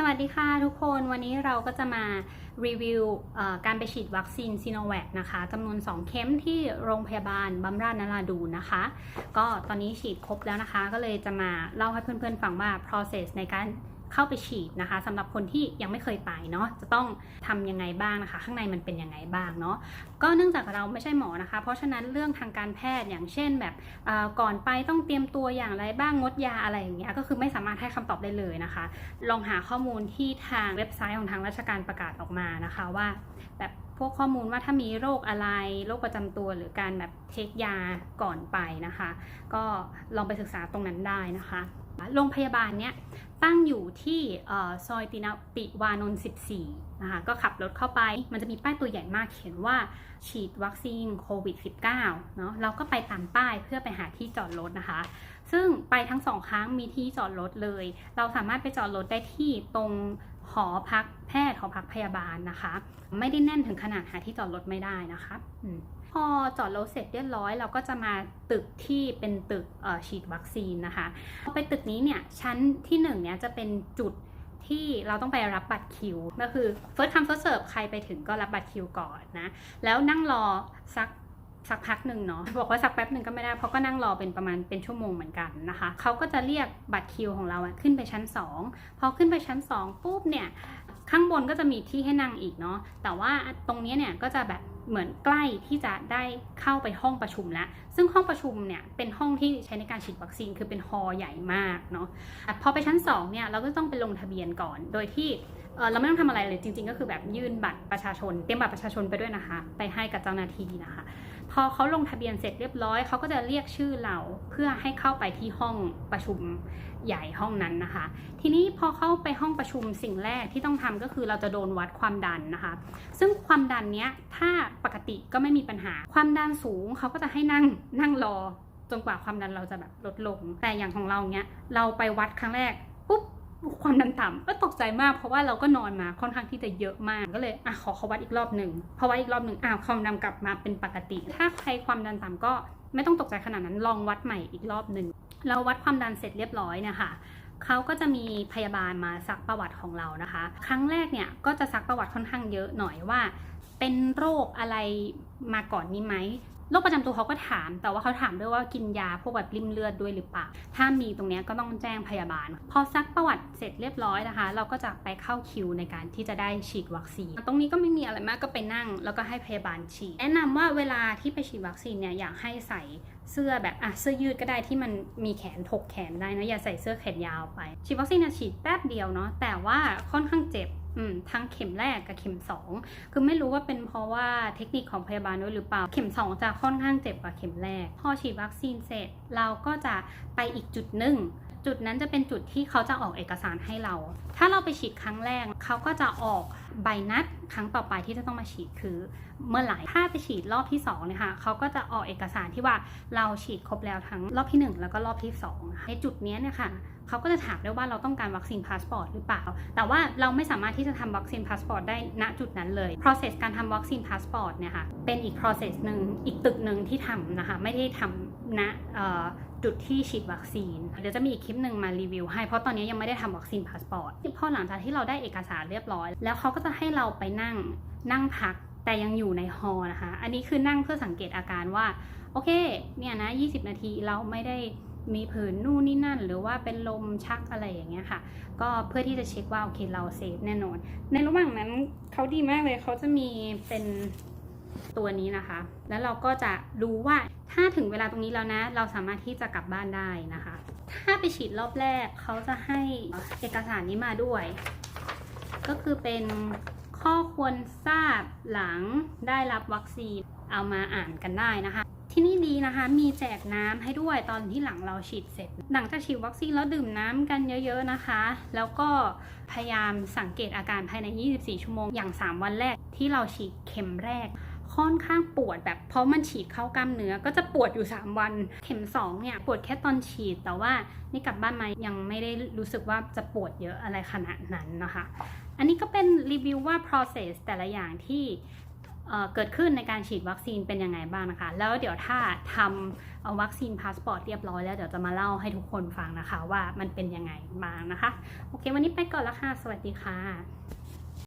สวัสดีค่ะทุกคนวันนี้เราก็จะมารีวิวการไปฉีดวัคซีนซีโนแวคนะคะจำนวน 2 เข็มที่โรงพยาบาลบำราชนราดูนะคะ ก็ตอนนี้ฉีดครบแล้วนะคะ ก็เลยจะมาเล่าให้เพื่อนๆฟังว่า process ในการ เข้าไปฉีดนะคะสำหรับคนที่ยังไม่เคยไปเนาะจะต้องทำยังไงบ้างนะคะ ข้างในมันเป็นยังไงบ้างเนาะก็เนื่องจากเราไม่ใช่หมอนะคะ เพราะฉะนั้นเรื่องทางการแพทย์อย่างเช่นแบบก่อนไปต้องเตรียมตัวอย่างไรบ้างงดยาอะไรอย่างเงี้ยก็คือไม่สามารถให้คำตอบได้เลยนะคะ ลองหาข้อมูลที่ทางเว็บไซต์ของทางราชการประกาศออกมานะคะว่าแบบพวกข้อมูลว่าถ้ามีโรคอะไรโรคประจำตัวหรือการแบบเทคยาก่อนไปนะคะ ก็ลองไปศึกษาตรงนั้นได้นะคะ โรงพยาบาลเนี้ยตั้งอยู่ที่ซอยตินาติวานนท์14 นะคะ ก็ขับรถเข้าไป มันจะมีป้ายตัวใหญ่มากเขียนว่าฉีดวัคซีนโควิด -19 เนาะเราก็ไปตามป้ายเพื่อไปหาที่จอดรถนะคะ ซึ่งไปทั้งสองครั้งมีที่จอดรถเลย เราสามารถไปจอดรถได้ที่ตรง หอพักแพทย์หอพักพยาบาลนะคะ ไม่ได้แน่นถึงขนาดหาที่จอดรถไม่ได้นะคะอืมพอจอดรถเสร็จเรียบร้อยเราก็จะมาตึกที่เป็นตึกเอ่อฉีดวัคซีนนะคะพอไปตึกนี้เนี่ยชั้นที่หนึ่งเนี่ยจะเป็นจุดที่เราต้องไปรับบัตรคิว ก็คือ first come first serve ใครไปถึงก็รับบัตรคิวก่อนนะ แล้วนั่งรอสัก สักพักหนึ่งเนาะบอกว่าสักแป๊บหนึ่งก็ไม่ได้เพราะก็นั่งรอเป็นประมาณเป็นชั่วโมงเหมือนกันนะคะเขาก็จะเรียกบัตรคิวของเราอะขึ้นไปชั้น 2 พอขึ้นไปชั้น 2 ปุ๊บเนี่ยข้างบนก็จะมีที่ให้นั่งอีกเนาะแต่ว่าตรงนี้เนี่ยก็จะแบบเหมือนใกล้ที่จะได้เข้าไปห้องประชุมแล้ว ซึ่งห้องประชุมเนี่ยเป็นห้องที่ใช้ในการฉีดวัคซีนคือเป็นฮอล์ใหญ่มากเนาะพอไปชั้น2เนี่ยเราก็ต้องไปลงทะเบียนก่อน โดยที่เราไม่ต้องทำอะไรเลยจริง ๆ ก็คือแบบยื่นบัตรประชาชน เตรียมบัตรประชาชนไปด้วยนะคะ ไปให้กับเจ้าหน้าที่นะคะ พอเขาลงทะเบียนเสร็จเรียบร้อยเขาก็จะเรียกชื่อเราเพื่อให้เข้าไปที่ห้องประชุมใหญ่ห้องนั้นนะคะ ทีนี้พอเข้าไปห้องประชุมสิ่งแรกที่ต้องทำก็คือเราจะโดนวัดความดันนะคะ ซึ่งความดันเนี้ยถ้าปกติก็ไม่มีปัญหา ความดันสูงเขาก็จะให้นั่งนั่งรอจนกว่าความดันเราจะแบบลดลง แต่อย่างของเราเนี้ยเราไปวัดครั้งแรก ความดันต่ำก็ตกใจมากเพราะว่าเราก็นอนมาค่อนข้างที่จะเยอะมากก็เลยอะขอเขาวัดอีกรอบหนึ่งพอวัดอีกรอบหนึ่งอ้าวความดันกลับมาเป็นปกติ ถ้าใครความดันต่ำก็ไม่ต้องตกใจขนาดนั้นลองวัดใหม่อีกรอบหนึ่งเราวัดความดันเสร็จเรียบร้อยเนี่ยค่ะเขาก็จะมีพยาบาลมาซักประวัติของเรานะคะ ครั้งแรกเนี่ยก็จะซักประวัติค่อนข้างเยอะหน่อยว่า เป็นโรคอะไรมาก่อนนี้ไหม โรคประจำตัวเขาก็ถาม แต่ว่าเขาถามด้วยว่ากินยาพวกแบบริมเลือดด้วยหรือเปล่า ถ้ามีตรงนี้ก็ต้องแจ้งพยาบาล พอซักประวัติเสร็จเรียบร้อยนะคะ เราก็จะไปเข้าคิวในการที่จะได้ฉีดวัคซีน ตรงนี้ก็ไม่มีอะไรมากก็ไปนั่ง แล้วก็ให้พยาบาลฉีด แนะนำว่าเวลาที่ไปฉีดวัคซีนเนี่ยอยากให้ใส่เสื้อแบบอะเสื้อยืดก็ได้ที่มันมีแขนถกแขนได้นะอย่าใส่เสื้อแขนยาวไป ฉีดวัคซีนฉีดแป๊บเดียวเนาะแต่ว่าค่อนข้างเจ็บ ทั้งเข็มแรกกับเข็มสองคือไม่รู้ว่าเป็นเพราะว่าเทคนิคของพยาบาลด้วยหรือเปล่า เข็ม 2 จะค่อนข้างเจ็บกว่าเข็มแรก พอฉีดวัคซีนเสร็จเราก็จะไปอีกจุดหนึ่งจุดนั้นจะเป็นจุดที่เขาจะออกเอกสารให้เรา ถ้าเราไปฉีดครั้งแรกเขาก็จะออกใบนัดครั้งต่อไปที่จะต้องมาฉีดคือเมื่อไหร่ถ้าไปฉีดรอบที่2เนี่ยค่ะเขาก็จะออกเอกสารที่ว่าเราฉีดครบแล้วทั้งรอบทีหนึ่1 แล้วก็รอบที่2นะคะในจุดนี้เนี่ยค่ะเขาก็จะถามด้วยว่าเราต้องการวัคซีนพาสปอร์ตหรือเปล่า แต่ว่าเราไม่สามารถที่จะทำวัคซีนพาสปอร์ตได้ณจุดนั้นเลย process การทำวัคซีนพาสปอร์ตเนี่ยค่ะเป็นอีก process หนึ่งอีกตึกหนึ่งที่ทำนะคะไม่ได้ทำณ จุดที่ฉีดวัคซีน เดี๋ยวจะมีอีกคลิปหนึ่งมารีวิวให้ เพราะตอนนี้ยังไม่ได้ทำวัคซีนพาสปอร์ตพอหลังจากที่เราได้เอกสารเรียบร้อย แล้วเขาก็จะให้เราไปนั่งนั่งพักแต่ยังอยู่ในฮอลนะคะ อันนี้คือนั่งเพื่อสังเกตอาการว่า โอเค เนี่ยนะ 20 นาทีเราไม่ได้มีผื่นนู่นนี่นั่น หรือว่าเป็นลมชักอะไรอย่างเงี้ยค่ะ ก็เพื่อที่จะเช็คว่าโอเคเราเซฟแน่นอน ในระหว่างนั้นเขาดีมากเลยเขาจะมีเป็น ตัวนี้นะคะ แล้วเราก็จะรู้ว่าถ้าถึงเวลาตรงนี้แล้วนะ เราสามารถที่จะกลับบ้านได้นะคะ ถ้าไปฉีดรอบแรกเขาจะให้เอกสารนี้มาด้วย ก็คือเป็นข้อควรทราบหลังได้รับวัคซีนเอามาอ่านกันได้นะคะ ที่นี่ดีนะคะมีแจกน้ำให้ด้วยตอนที่หลังเราฉีดเสร็จ หลังจากฉีดวัคซีนแล้วดื่มน้ำกันเยอะๆนะคะ แล้วก็พยายามสังเกตอาการภายใน 24 ชั่วโมงอย่าง 3 วันแรกที่เราฉีดเข็มแรก ค่อนข้างปวดแบบเพราะมันฉีดเข้ากล้ามเนื้อก็จะปวดอยู่ 3 วัน เข็ม2เนี่ยปวดแค่ตอนฉีด แต่ว่านี่กลับบ้านมายังไม่ได้รู้สึกว่าจะปวดเยอะอะไรขนาดนั้นนะคะ อันนี้ก็เป็นรีวิวว่า process แต่ละอย่างที่เกิดขึ้นในการฉีดวัคซีนเป็นยังไงบ้างนะคะ แล้วเดี๋ยวถ้าทำาวัคซีนพาสปอร์ตเรียบร้อยแล้วเดี๋ยวจะมาเล่าให้ทุกคนฟังนะคะว่ามันเป็นยังไงบ้างนะคะ โอเค วันนี้ไปก่อนล้วค่ะ สวัสดีค่ะ